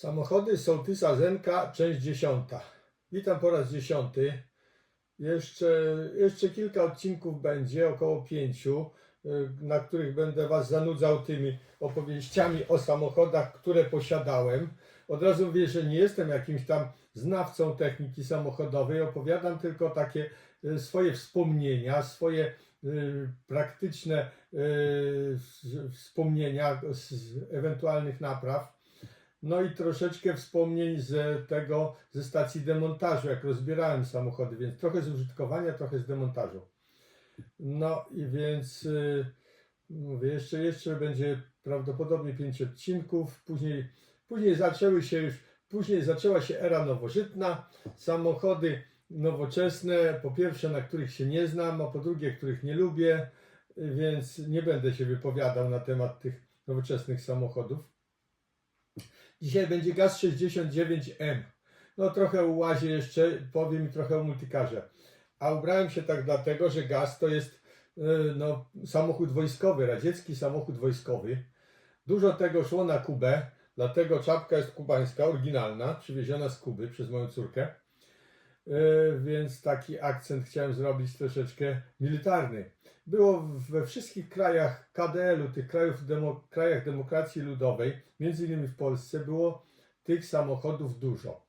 Samochody sołtysa Zenka, część dziesiąta. Witam po raz dziesiąty. Jeszcze, jeszcze kilka odcinków będzie, około pięciu, y, na których będę Was zanudzał tymi opowieściami o samochodach, które posiadałem. Od razu mówię, że nie jestem jakimś tam znawcą techniki samochodowej, opowiadam tylko takie y, swoje wspomnienia, swoje y, praktyczne wspomnienia z ewentualnych napraw. No i troszeczkę wspomnień z tego, ze stacji demontażu, jak rozbierałem samochody, więc trochę z użytkowania, trochę z demontażu. No i więc y, mówię, jeszcze, jeszcze będzie prawdopodobnie pięć odcinków, później, później zaczęły się już, później zaczęła się era nowożytna, samochody nowoczesne, po pierwsze na których się nie znam, a po drugie których nie lubię, więc nie będę się wypowiadał na temat tych nowoczesnych samochodów. Dzisiaj będzie gaz 69M. No trochę ułazie jeszcze, powiem i trochę o multikarze. A ubrałem się tak dlatego, że gaz to jest y, no, samochód wojskowy, radziecki samochód wojskowy. Dużo tego szło na Kubę, dlatego czapka jest kubańska, oryginalna, przywieziona z Kuby przez moją córkę. Y, Więc taki akcent chciałem zrobić troszeczkę militarny. Było we wszystkich krajach KDL-u, tych krajów demo, krajach demokracji ludowej, między innymi w Polsce, było tych samochodów dużo.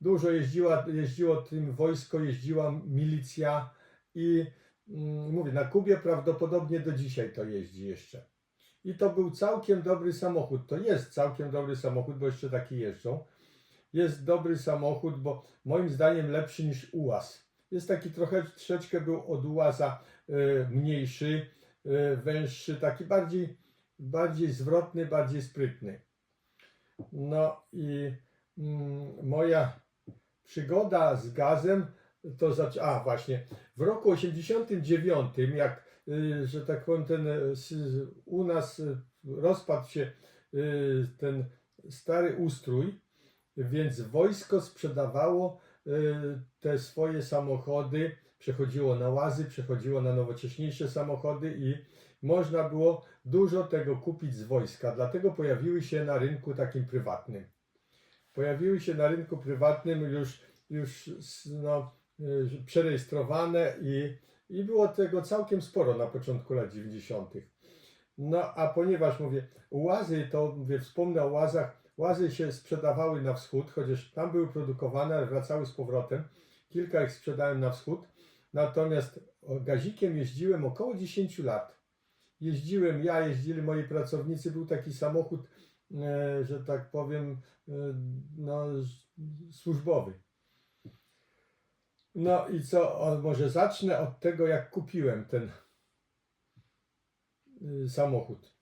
Dużo jeździła, jeździło tym wojsko, jeździła milicja i mm, mówię, na Kubie prawdopodobnie do dzisiaj to jeździ jeszcze. I to był całkiem dobry samochód. To jest całkiem dobry samochód, bo jeszcze taki jeżdżą. Jest dobry samochód, bo moim zdaniem lepszy niż UAZ. Jest taki trochę, troszeczkę był od UAZa y, mniejszy, y, węższy, taki bardziej, bardziej zwrotny, bardziej sprytny. No i mm, moja przygoda z gazem to zaczęła, a właśnie, w roku 89, jak, y, że tak powiem, ten, u nas rozpadł się ten stary ustrój, więc wojsko sprzedawało y, te swoje samochody, przechodziło na łazy, przechodziło na nowocześniejsze samochody i można było dużo tego kupić z wojska, dlatego pojawiły się na rynku takim prywatnym. Pojawiły się na rynku prywatnym już, już no, y, przerejestrowane i, i było tego całkiem sporo na początku lat 90. No a ponieważ mówię, łazy, to mówię, wspomnę o łazach, łazy się sprzedawały na wschód, chociaż tam były produkowane, ale wracały z powrotem. Kilka ich sprzedałem na wschód, natomiast gazikiem jeździłem około 10 lat. Jeździłem ja, jeździli moi pracownicy, był taki samochód, e, że tak powiem, e, no, służbowy. No i co, może zacznę od tego, jak kupiłem ten y, samochód.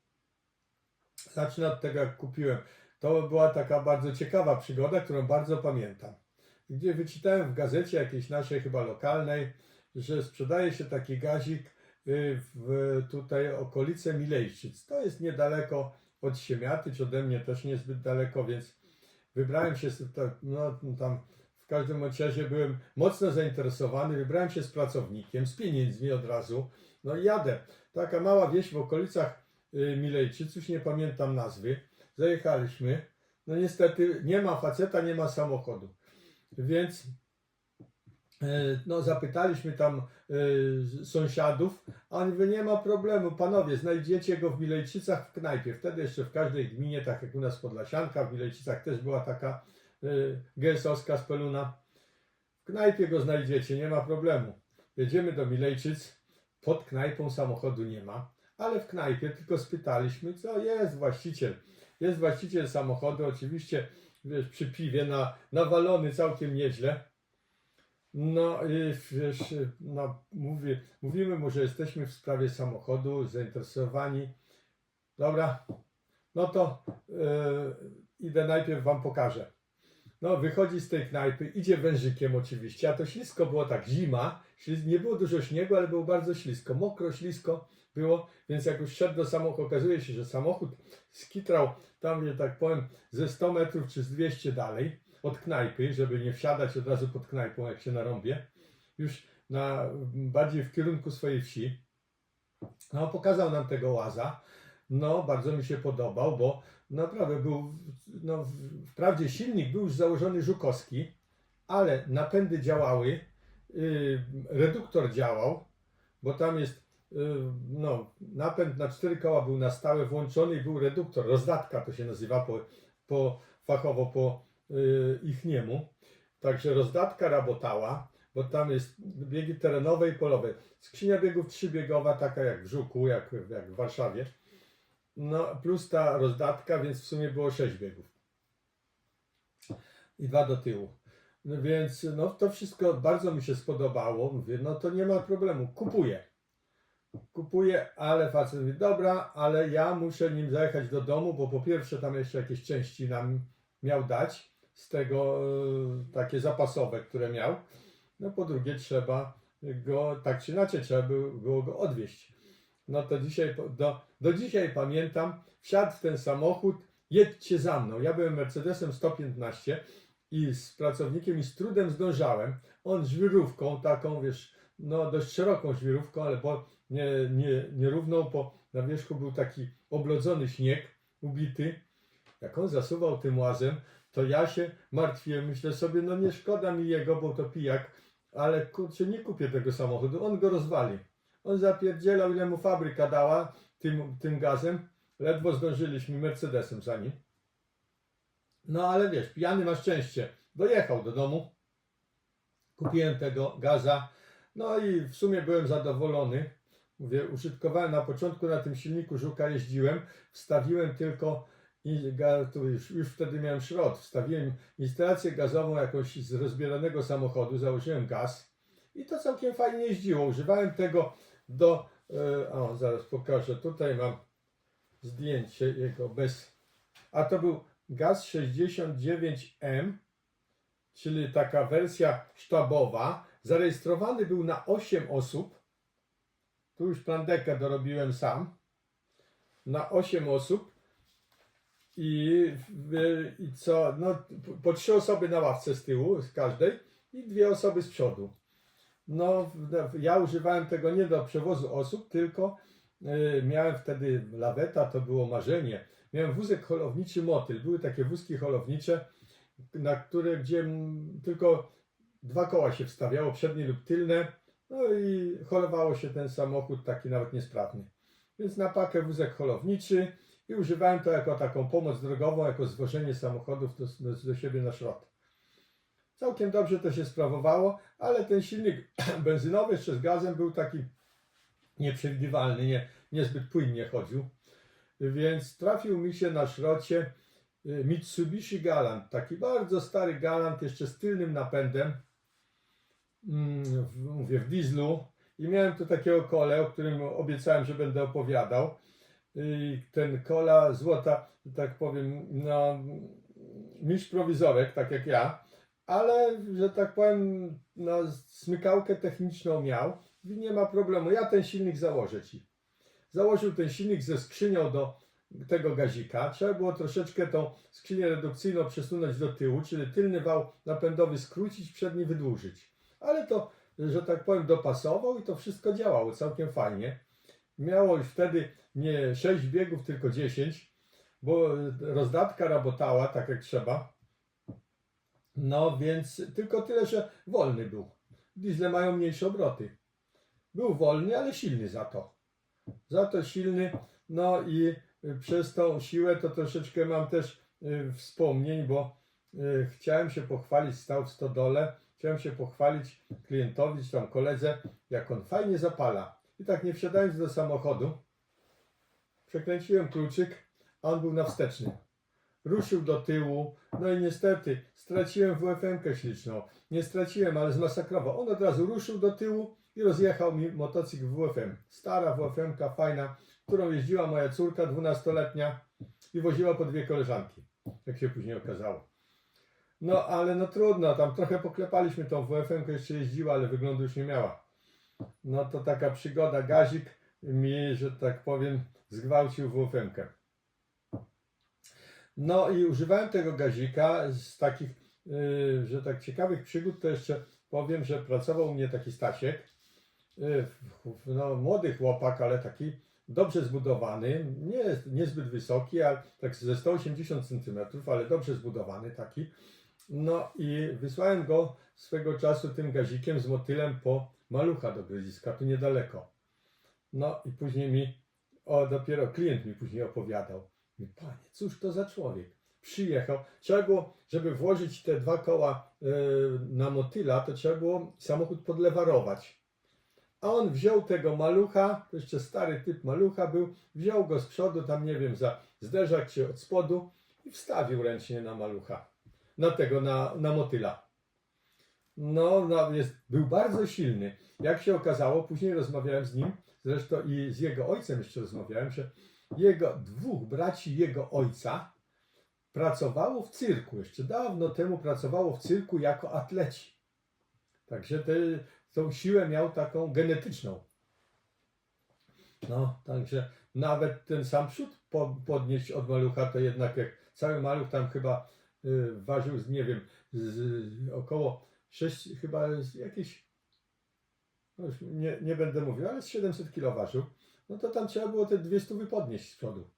Zacznę od tego, jak kupiłem. To była taka bardzo ciekawa przygoda, którą bardzo pamiętam. Gdzie wyczytałem w gazecie jakiejś naszej, chyba lokalnej, że sprzedaje się taki gazik y, w tutaj okolice Milejszczyc. To jest niedaleko od Siemiaty, czy ode mnie też niezbyt daleko, więc wybrałem się, no tam w każdym razie byłem mocno zainteresowany, wybrałem się z pracownikiem, z pieniędzmi od razu, no i jadę. Taka mała wieś w okolicach y, Milejczyc, już nie pamiętam nazwy, zajechaliśmy, no niestety nie ma faceta, nie ma samochodu, więc e, no zapytaliśmy tam e, sąsiadów, a oni mówią, nie ma problemu, panowie, znajdziecie go w Milejczycach w knajpie. Wtedy jeszcze w każdej gminie, tak jak u nas Podlasianka, w Milejczycach też była taka y, GS-owska speluna. W knajpie go znajdziecie, nie ma problemu. Jedziemy do Milejczyc, pod knajpą samochodu nie ma, ale w knajpie tylko spytaliśmy, co jest właściciel. Jest właściciel samochodu, oczywiście wiesz, przy piwie, na, nawalony całkiem nieźle. No wiesz, no, mówię, mówimy mu, że jesteśmy w sprawie samochodu, zainteresowani. Dobra, no to e, idę najpierw wam pokażę. No, wychodzi z tej knajpy, idzie wężykiem oczywiście, a to ślisko było tak, zima, nie było dużo śniegu, ale było bardzo ślisko, mokro, ślisko było, więc jak już szedł do samochodu, okazuje się, że samochód skitrał tam, że tak powiem, ze 100 metrów czy z 200 dalej od knajpy, żeby nie wsiadać od razu pod knajpą, jak się narąbie, już na, bardziej w kierunku swojej wsi. No, pokazał nam tego łaza. No, bardzo mi się podobał, bo naprawdę był no, wprawdzie silnik był już założony Żukowski, ale napędy działały, reduktor działał, bo tam jest y, no, napęd na cztery koła był na stałe włączony i był reduktor, rozdatka to się nazywa po, po fachowo po y, ich niemu. Także rozdatka rabotała, bo tam jest biegi terenowe i polowe. Skrzynia biegów trzybiegowa, taka jak w Żuku, jak, jak w Warszawie. No, plus ta rozdatka, więc w sumie było sześć biegów. I dwa do tyłu. No więc no, to wszystko bardzo mi się spodobało. Mówię, no to nie ma problemu, kupuję. Kupuję, ale facet mówi, dobra, ale ja muszę nim zajechać do domu, bo po pierwsze tam jeszcze jakieś części nam miał dać z tego e, takie zapasowe, które miał. No po drugie trzeba go, tak czy inaczej trzeba było go odwieźć. No to dzisiaj, do, do dzisiaj pamiętam, wsiadł w ten samochód, jedźcie za mną. Ja byłem Mercedesem 115 i z pracownikiem i z trudem zdążałem. On żwirówką taką, wiesz, no dość szeroką żwirówką, ale bo nie, nie, nierówną, bo na wierzchu był taki oblodzony śnieg, ubity. Jak on zasuwał tym łazem, to ja się martwiłem. Myślę sobie, no nie szkoda mi jego, bo to pijak, ale kurczę, nie kupię tego samochodu, on go rozwali. On zapierdzielał, ile mu fabryka dała tym, tym gazem. Ledwo zdążyliśmy Mercedesem za nim. No ale wiesz, pijany ma szczęście. Dojechał do domu. Kupiłem tego gaza. No i w sumie byłem zadowolony. Mówię, użytkowałem na początku na tym silniku Żuka jeździłem. Wstawiłem tylko, i tu już, już wtedy miałem szrot. Wstawiłem instalację gazową jakąś z rozbieranego samochodu. Założyłem gaz. I to całkiem fajnie jeździło. Używałem tego do. e, O, zaraz pokażę. Tutaj mam zdjęcie jego bez. A to był gaz 69M, czyli taka wersja sztabowa. Zarejestrowany był na 8 osób. Tu już plandekę dorobiłem sam. Na 8 osób. I, I co? No, po trzy osoby na ławce z tyłu, z każdej, i dwie osoby z przodu. No, w- ja używałem tego nie do przewozu osób, tylko y, miałem wtedy laweta, to było marzenie. Miałem wózek holowniczy motyl. Były takie wózki holownicze, na które gdzie tylko dwa koła się wstawiało, przednie lub tylne. No i holowało się ten samochód taki nawet niesprawny. Więc na pakę wózek holowniczy i używałem to jako taką pomoc drogową, jako zwożenie samochodów do, do, siebie na szrot. Całkiem dobrze to się sprawowało, ale ten silnik benzynowy jeszcze z gazem był taki nieprzewidywalny, nie, niezbyt płynnie chodził. Więc trafił mi się na szrocie y, Mitsubishi Galant, taki bardzo stary Galant, jeszcze z tylnym napędem, mm, w, mówię w dieslu. I miałem tu takiego kole, o którym obiecałem, że będę opowiadał. I ten kola złota, tak powiem, no, mistrz prowizorek, tak jak ja, ale, że tak powiem, no, smykałkę techniczną miał i nie ma problemu. Ja ten silnik założę ci. Założył ten silnik ze skrzynią do tego gazika. Trzeba było troszeczkę tą skrzynię redukcyjną przesunąć do tyłu, czyli tylny wał napędowy skrócić, przedni wydłużyć. Ale to, że tak powiem, dopasował i to wszystko działało całkiem fajnie. Miało już wtedy nie 6 biegów, tylko 10, bo rozdatka rabotała tak jak trzeba. No więc tylko tyle, że wolny był. Diesle mają mniejsze obroty. Był wolny, ale silny za to. Za to silny. No i przez tą siłę to troszeczkę mam też y, wspomnień, bo y, chciałem się pochwalić, stał w stodole, chciałem się pochwalić klientowi, czy tam koledze, jak on fajnie zapala. I tak nie wsiadając do samochodu, przekręciłem kluczyk, a on był na wstecznym. Ruszył do tyłu, no i niestety straciłem WFM-kę śliczną. Nie straciłem, ale zmasakrował. On od razu ruszył do tyłu i rozjechał mi motocykl WFM. Stara WFM-ka, fajna, którą jeździła moja córka, dwunastoletnia i woziła po dwie koleżanki, jak się później okazało. No ale no trudno, tam trochę poklepaliśmy tą WFM-kę, jeszcze jeździła, ale wyglądu już nie miała. No to taka przygoda, gazik mi, że tak powiem, zgwałcił WFM-kę. No i używałem tego gazika z takich, yy, że tak ciekawych przygód, to jeszcze powiem, że pracował u mnie taki Stasiek, w- no, młody chłopak, ale taki dobrze zbudowany, nie niezbyt wysoki, ale tak ze 180 cm, ale dobrze zbudowany taki. No i wysłałem go swego czasu tym gazikiem z motylem po malucha do Grodziska, tu niedaleko. No i później mi, o dopiero klient mi później opowiadał. Panie, cóż to za człowiek? Przyjechał. Trzeba było, żeby włożyć te dwa koła e, na motyla, to trzeba było samochód podlewarować. A on wziął tego malucha, to jeszcze stary typ malucha był, wziął go z przodu, tam nie wiem, za zderzak czy od spodu i wstawił ręcznie na malucha. Na tego, na, na motyla. No, no jest, był bardzo silny. Jak się okazało, później rozmawiałem z nim, zresztą i z jego ojcem jeszcze rozmawiałem, że jego dwóch braci jego ojca pracowało w cyrku. Jeszcze dawno temu pracowało w cyrku jako atleci. Także te, tą siłę miał taką genetyczną. No, także nawet ten sam przód po, podnieść od malucha, to jednak jak cały maluch tam chyba y, ważył, z, nie wiem, z, około 6, chyba jakieś, no nie, nie będę mówił, ale z 700 kg ważył, no to tam trzeba było te dwie stówy podnieść z przodu.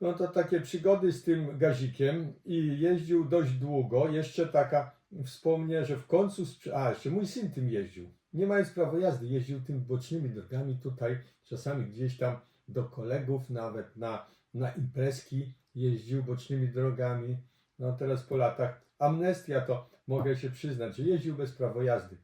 No to takie przygody z tym gazikiem i jeździł dość długo. Jeszcze taka wspomnę, że w końcu, a jeszcze mój syn tym jeździł. Nie mając prawa jazdy, jeździł tym bocznymi drogami tutaj, czasami gdzieś tam do kolegów, nawet na, na imprezki jeździł bocznymi drogami. No teraz po latach amnestia to mogę się przyznać, że jeździł bez prawa jazdy.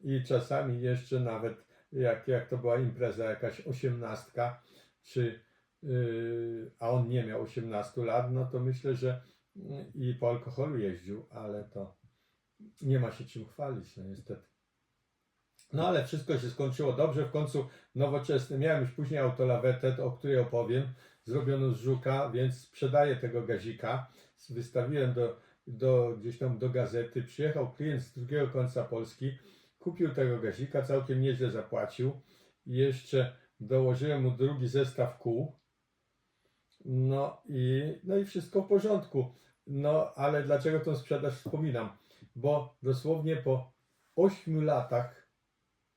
I czasami jeszcze nawet jak, jak to była impreza jakaś osiemnastka, czy yy, a on nie miał 18 lat, no to myślę, że yy, i po alkoholu jeździł, ale to nie ma się czym chwalić, no niestety. No ale wszystko się skończyło dobrze, w końcu nowoczesny, miałem już później autolawetę, o której opowiem, zrobiono z żuka, więc sprzedaję tego gazika, wystawiłem do, do, gdzieś tam do gazety, przyjechał klient z drugiego końca Polski, kupił tego gazika, całkiem nieźle zapłacił jeszcze dołożyłem mu drugi zestaw kół, no i, no i wszystko w porządku. No ale dlaczego tą sprzedaż wspominam? Bo dosłownie po 8 latach,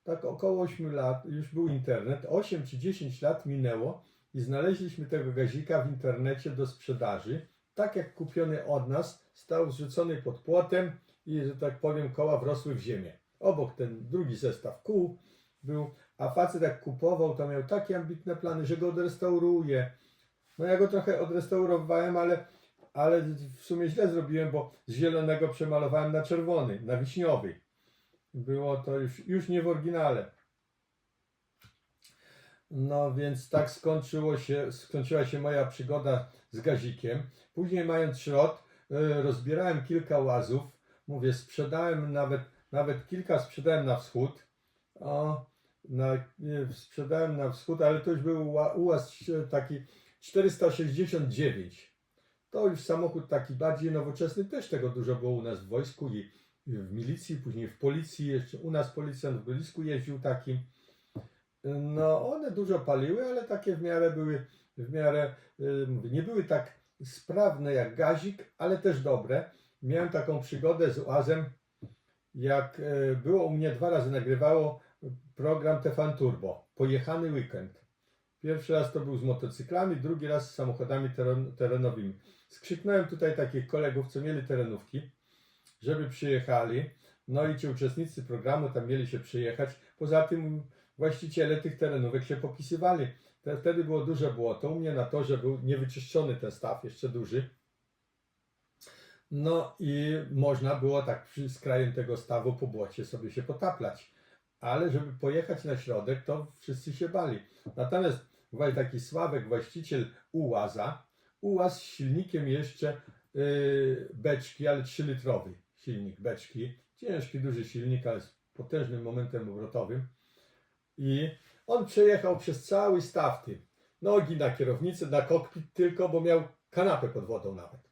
tak około 8 lat, już był internet, 8 czy 10 lat minęło i znaleźliśmy tego gazika w internecie do sprzedaży. Tak jak kupiony od nas, stał zrzucony pod płotem i, że tak powiem, koła wrosły w ziemię. Obok ten drugi zestaw kół był, a facet jak kupował, to miał takie ambitne plany, że go odrestauruje. No ja go trochę odrestaurowałem, ale, ale w sumie źle zrobiłem, bo z zielonego przemalowałem na czerwony, na wiśniowy. Było to już, już nie w oryginale. No więc tak skończyło się, skończyła się moja przygoda z gazikiem. Później mając środ, y, rozbierałem kilka łazów. Mówię, sprzedałem nawet, nawet kilka sprzedałem na wschód. O, na, nie, sprzedałem na wschód, ale to już był ła- ułaz e, taki 469. To już samochód taki bardziej nowoczesny, też tego dużo było u nas w wojsku i w milicji, później w policji, jeszcze u nas policjant w Grodzisku jeździł takim. No one dużo paliły, ale takie w miarę były, w miarę, mówię, nie były tak sprawne jak gazik, ale też dobre. Miałem taką przygodę z UAZem, jak y, było u mnie dwa razy nagrywało program Tefan Turbo, pojechany weekend. Pierwszy raz to był z motocyklami, drugi raz z samochodami teren, terenowymi. Skrzyknąłem tutaj takich kolegów, co mieli terenówki, żeby przyjechali. No i ci uczestnicy programu tam mieli się przyjechać. Poza tym właściciele tych terenówek się popisywali. Te- Wtedy było duże błoto. U mnie na torze był niewyczyszczony ten staw, jeszcze duży. No i można było tak przy- z krajem tego stawu po błocie sobie się potaplać. Ale żeby pojechać na środek, to wszyscy się bali. Natomiast był taki Sławek, właściciel Ułaza, Ułaz z silnikiem jeszcze yy, beczki, ale 3-litrowy silnik beczki. Ciężki, duży silnik, ale z potężnym momentem obrotowym. I on przejechał przez cały staw tym. Nogi na kierownicę, na kokpit tylko, bo miał kanapę pod wodą nawet.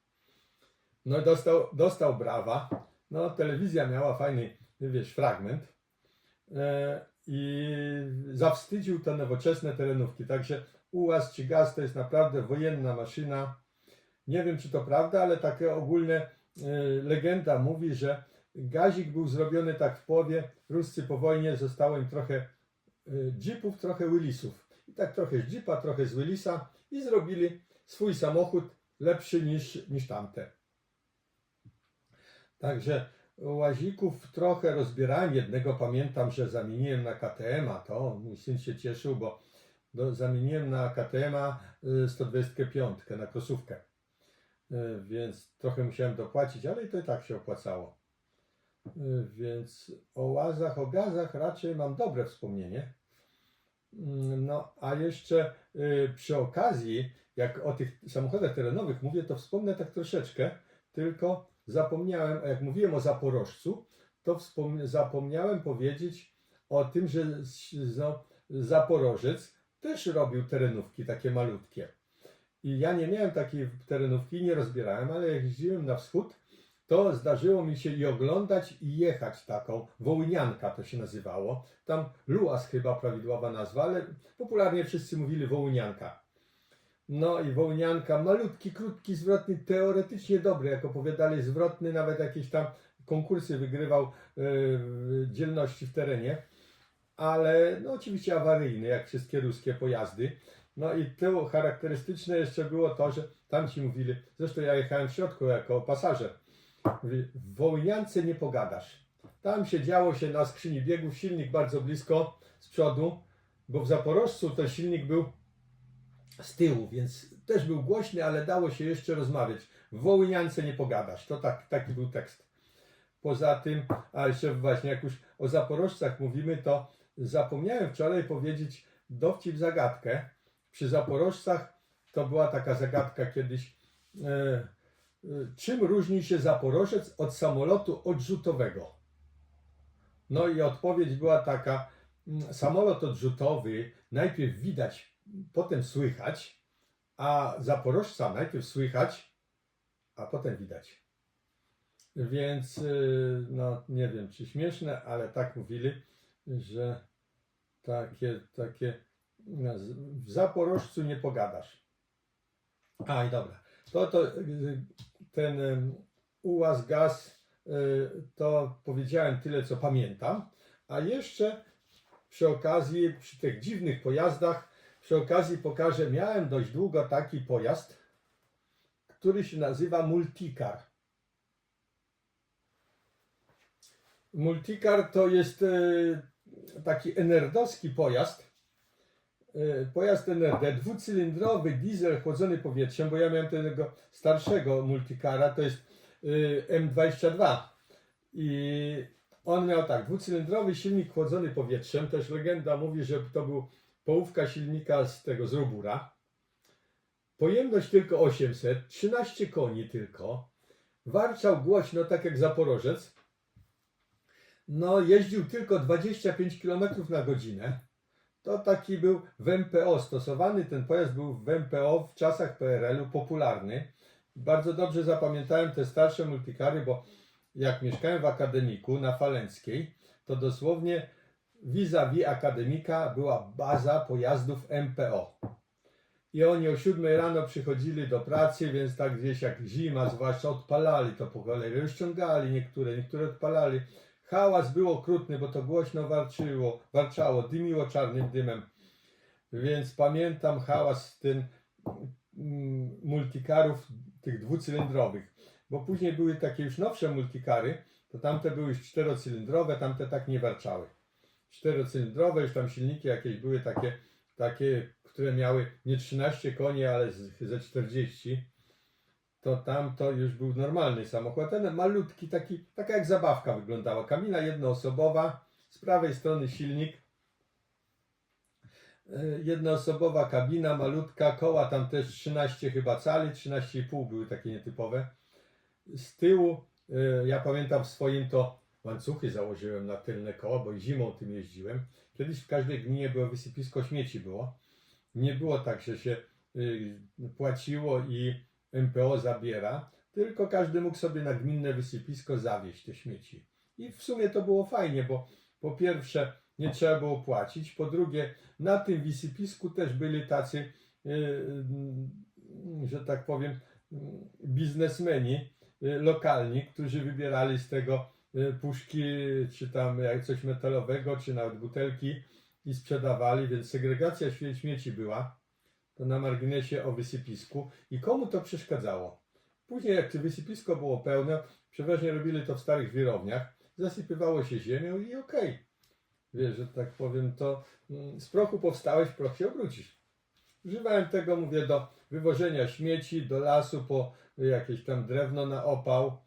No dostał, dostał brawa. No telewizja miała fajny, wiesz, fragment. E, I zawstydził te nowoczesne terenówki. Także ułaz czy gaz to jest naprawdę wojenna maszyna. Nie wiem, czy to prawda, ale takie ogólne e, legenda mówi, że gazik był zrobiony tak w połowie. Ruscy po wojnie zostało im trochę y, jeepów, trochę Willisów. I tak trochę z jeepa, trochę z Willisa i zrobili swój samochód lepszy niż, niż tamte. Także łazików trochę rozbierałem. Jednego pamiętam, że zamieniłem na KTM-a. To mój syn się cieszył, bo do, zamieniłem na KTM-a y, 125 na krosówkę. Y, Więc trochę musiałem dopłacić, ale i to i tak się opłacało. Y, Więc o łazach, o gazach raczej mam dobre wspomnienie. Mm, No, a jeszcze y, przy okazji, jak o tych samochodach terenowych mówię, to wspomnę tak troszeczkę, tylko zapomniałem, jak mówiłem o Zaporożcu, to zapomniałem powiedzieć o tym, że no, Zaporożec też robił terenówki takie malutkie. I ja nie miałem takiej terenówki, nie rozbierałem, ale jak jeździłem na wschód, to zdarzyło mi się i oglądać, i jechać taką. Wołynianka to się nazywało. Tam Luas chyba prawidłowa nazwa, ale popularnie wszyscy mówili Wołynianka. No i Wołynianka, malutki, krótki, zwrotny, teoretycznie dobry, jak opowiadali, zwrotny, nawet jakieś tam konkursy wygrywał yy, dzielności w terenie, ale no oczywiście awaryjny, jak wszystkie ruskie pojazdy. No i to charakterystyczne jeszcze było to, że tam ci mówili, zresztą ja jechałem w środku jako pasażer, Mówi, w Wołyniance nie pogadasz. Tam się działo się na skrzyni biegów, silnik bardzo blisko z przodu, bo w Zaporożcu ten silnik był z tyłu, więc też był głośny, ale dało się jeszcze rozmawiać. W Wołyniance nie pogadasz. To tak, taki był tekst. Poza tym, a jeszcze właśnie jak już o Zaporożcach mówimy, to zapomniałem wczoraj powiedzieć dowcip zagadkę. Przy Zaporożcach to była taka zagadka kiedyś. E, e, czym różni się Zaporożec od samolotu odrzutowego? No i odpowiedź była taka, mm, samolot odrzutowy najpierw widać, potem słychać, a Zaporożca najpierw słychać, a potem widać. Więc y, no nie wiem czy śmieszne, ale tak mówili, że takie, takie no, w Zaporożcu nie pogadasz. A i dobra. To, to y, ten y, ułaz gaz to powiedziałem tyle co pamiętam, a jeszcze przy okazji przy tych dziwnych pojazdach przy okazji pokażę, miałem dość długo taki pojazd, który się nazywa Multicar. Multicar to jest e, taki enerdowski pojazd. E, Pojazd NRD, dwucylindrowy diesel chłodzony powietrzem, bo ja miałem tego starszego Multicara, to jest e, M22. I on miał tak, dwucylindrowy silnik chłodzony powietrzem, też legenda mówi, że to był połówka silnika z tego z Robura. Pojemność tylko 800, 13 koni tylko. Warczał głośno, tak jak Zaporożec. No, jeździł tylko 25 km na godzinę. To taki był w MPO stosowany. Ten pojazd był w MPO w czasach PRL-u popularny. Bardzo dobrze zapamiętałem te starsze multikary, bo jak mieszkałem w akademiku na Falenckiej, to dosłownie vis-a-vis akademika była baza pojazdów MPO. I oni o 7 rano przychodzili do pracy, więc tak gdzieś jak zima, zwłaszcza odpalali to po kolei, rozciągali niektóre, niektóre odpalali. Hałas był okrutny, bo to głośno warczyło, warczało, dymiło czarnym dymem. Więc pamiętam hałas ten mm, multikarów tych dwucylindrowych. Bo później były takie już nowsze multikary, to tamte były już czterocylindrowe, tamte tak nie warczały czterocylindrowe, już tam silniki jakieś były takie, takie, które miały nie 13 koni, ale z- ze 40, to tam to już był normalny samochód. Ten malutki, taki, taka jak zabawka wyglądała. Kabina jednoosobowa, z prawej strony silnik, e, jednoosobowa kabina, malutka, koła tam też 13 chyba cali, 13,5 były takie nietypowe. Z tyłu, e, ja pamiętam w swoim to łańcuchy założyłem na tylne koła, bo zimą tym jeździłem. Kiedyś w każdej gminie było wysypisko śmieci było. Nie było tak, że się y, płaciło i MPO zabiera, tylko każdy mógł sobie na gminne wysypisko zawieźć te śmieci. I w sumie to było fajnie, bo po pierwsze nie trzeba było płacić, po drugie na tym wysypisku też byli tacy, y, y, że tak powiem, biznesmeni lokalni, którzy wybierali z tego puszki, czy tam jak coś metalowego, czy nawet butelki i sprzedawali, więc segregacja śmie- śmieci była. To na marginesie o wysypisku. I komu to przeszkadzało? Później, jak wysypisko było pełne, przeważnie robili to w starych wirowniach, zasypywało się ziemią i okej. Wiesz, że tak powiem, to mm, z prochu powstałeś, proch się obrócisz. Używałem tego, mówię, do wywożenia śmieci, do lasu po jakieś tam drewno na opał.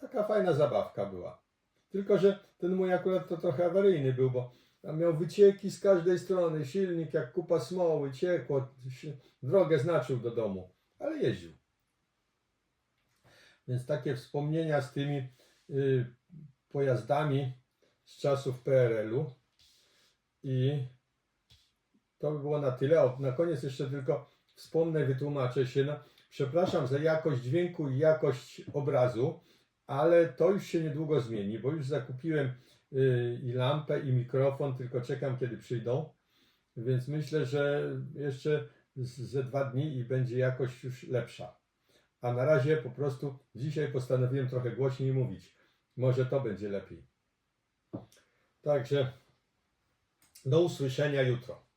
Taka fajna zabawka była. Tylko, że ten mój akurat to trochę awaryjny był, bo miał wycieki z każdej strony, silnik jak kupa smoły, ciekło, drogę znaczył do domu, ale jeździł. Więc takie wspomnienia z tymi y, pojazdami z czasów PRL-u i to by było na tyle. O, na koniec jeszcze tylko wspomnę, wytłumaczę się. No, przepraszam za jakość dźwięku i jakość obrazu, ale to już się niedługo zmieni, bo już zakupiłem y, i lampę, i mikrofon, tylko czekam, kiedy przyjdą. Więc myślę, że jeszcze ze dwa dni i będzie jakość już lepsza. A na razie po prostu dzisiaj postanowiłem trochę głośniej mówić. Może to będzie lepiej. Także do usłyszenia jutro.